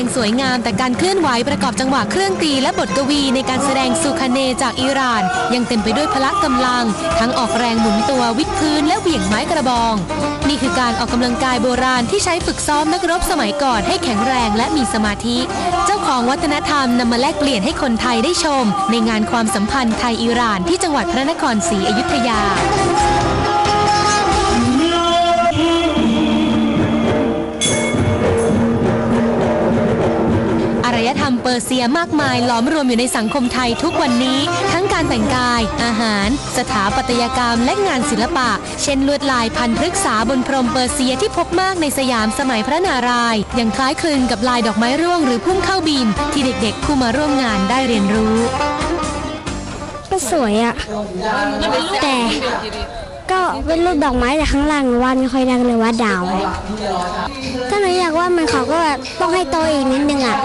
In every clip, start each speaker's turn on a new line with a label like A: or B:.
A: ยงสวยงาม แต่การเคลื่อนไหวประกอบจังหวะเครื่องตีและบทกวีในการแสดงสุคเนจากอิหร่าน ยังเต็มไปด้วยพละกำลัง ทั้งออกแรงหมุนตัววิดพื้นและเหวี่ยงไม้กระบอง นี่คือการออกกำลังกายโบราณที่ใช้ฝึกซ้อมนักรบสมัยก่อนให้แข็งแรงและมีสมาธิ เจ้าของวัฒนธรรมนำมาแลกเปลี่ยนให้คนไทยได้ชม ในงานความสัมพันธ์ไทยอิหร่านที่จังหวัดพระนครศรีอยุธยา รยธรมเปอร์เซียมากมายหลอมรวมอยู่ในสังคมไทยทุกวันนี้ ทั้งการแต่งกาย อาหาร สถาปัตยกรรมและงานศิลปะ เช่น ลวดลายพันพฤกษาบนพรมเปอร์เซียที่พบมากในสยามสมัยพระนารายณ์ยังคล้ายคลึงกับลายดอกไม้ร่วงหรือพุ่มข้าวบินที่เด็กๆผู้มาร่วมงานได้เรียนรู้
B: ก็สวยอะแต่ก็เป็นรูปดอกไม้แต่ข้างล่างวาดไม่ค่อยได้เลยว่าดาว ถ้าหนูอยากว่ามันเขาก็แบบต้องให้โตอีกนิดนึงอะ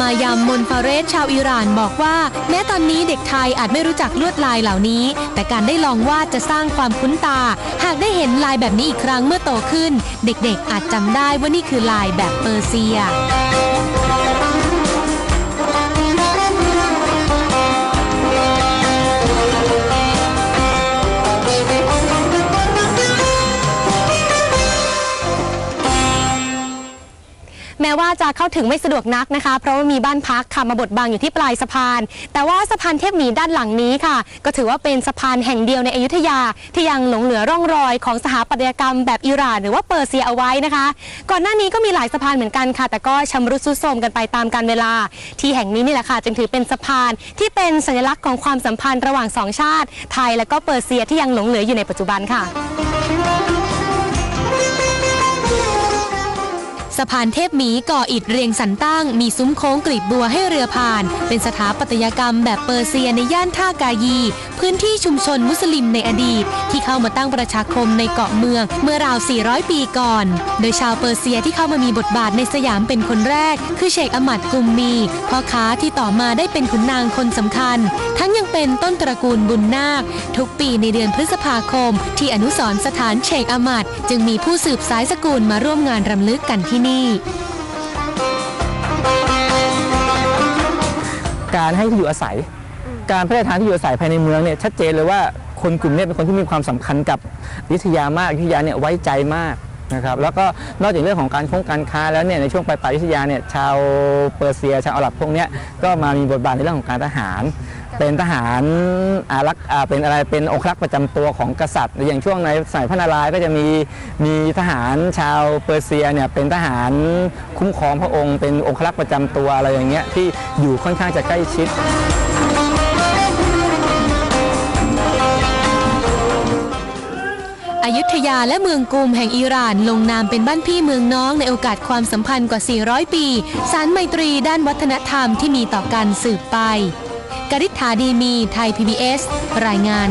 A: มายามมนฟาเรสชาวอิหร่านบอกว่า แม้ตอนนี้เด็กไทยอาจไม่รู้จักลวดลายเหล่านี้ แต่การได้ลองวาดจะสร้างความคุ้นตา หากได้เห็นลายแบบนี้อีกครั้งเมื่อโตขึ้น เด็กๆอาจจำได้ว่านี่คือลายแบบเปอร์เซีย
C: ว่าจะเข้าถึงไม่สะดวกนักนะคะ เพราะว่ามีบ้านพักค่ะมาบดบังอยู่ที่ปลายสะพาน แต่ว่าสะพานเทพหมีด้านหลังนี้ค่ะ ก็ถือว่าเป็นสะพานแห่งเดียวในอยุธยา ที่ยังหลงเหลือร่องรอยของสถาปัตยกรรมแบบอิหร่านหรือว่าเปอร์เซียเอาไว้นะคะ ก่อนหน้านี้ก็มีหลายสะพานเหมือนกันค่ะ แต่ก็ชำรุดทรุดโทรมกันไปตามกาลเวลา ที่แห่งนี้นี่แหละค่ะจึงถือเป็นสะพานที่เป็นสัญลักษณ์ของความสัมพันธ์ระหว่างสองชาติ ไทยและก็เปอร์เซียที่ยังหลงเหลืออยู่ในปัจจุบันค่ะ
A: สะพานเทพหมีก่ออิฐเรียงสันตั้ง มีซุ้มโค้งกลีบบัวให้เรือผ่าน เป็นสถาปัตยกรรมแบบเปอร์เซียในย่านท่ากายี พื้นที่ชุมชนมุสลิมในอดีต ที่เข้ามาตั้งประชาคมในเกาะเมืองเมื่อราว 400 ปีก่อน โดยชาวเปอร์เซียที่เข้ามามีบทบาทในสยามเป็นคนแรก คือเชคอมัดกุมมีพ่อค้าที่ต่อมาได้เป็นขุนนางคนสำคัญ ทั้งยังเป็นต้นตระกูลบุญนาค ทุกปีในเดือนพฤษภาคม ที่อนุสรสถานเชคอมัดจึงมีผู้สืบสายสกุลมาร่วมงานรำลึกกันที่นี่
D: การให้ที่อยู่อาศัย การพระราชทานที่อยู่อาศัยภายในเมืองเนี่ยชัดเจนเลยว่าคนกลุ่มเนี้เป็นคนที่มีความสำคัญกับอยุธยามากอยุธยาเนี่ยไว้ใจมากนะครับแล้วก็นอกจากเรื่องของการคงการค้าแล้วเนี่ยในช่วงปลายปลายๆอยุธยาเนี่ยชาวเปอร์เซียชาวอาหรับพวกเนี้ยก็มามีบทบาทในเรื่องของการทหาร เป็นทหารอารักษ์เป็นอะไรเป็นองครักษ์ประจำตัวของกษัตริย์อย่างช่วงในสมัยพระนารายณ์ก็จะมีมีทหารชาวเปอร์เซียเนี่ยเป็นทหารคุ้มครองพระองค์เป็นองครักษ์ประจำตัวอะไรอย่างเงี้ยที่อยู่ค่อนข้างจะใกล้ชิด
A: อยุธยาและเมืองกุมแห่งอิหร่านลงนามเป็นบ้านพี่เมืองน้องในโอกาสความสัมพันธ์กว่า 400 ปี สารไมตรีด้านวัฒนธรรมที่มีต่อกันสืบไป กริษฐาดีมีไทย PBS รายงาน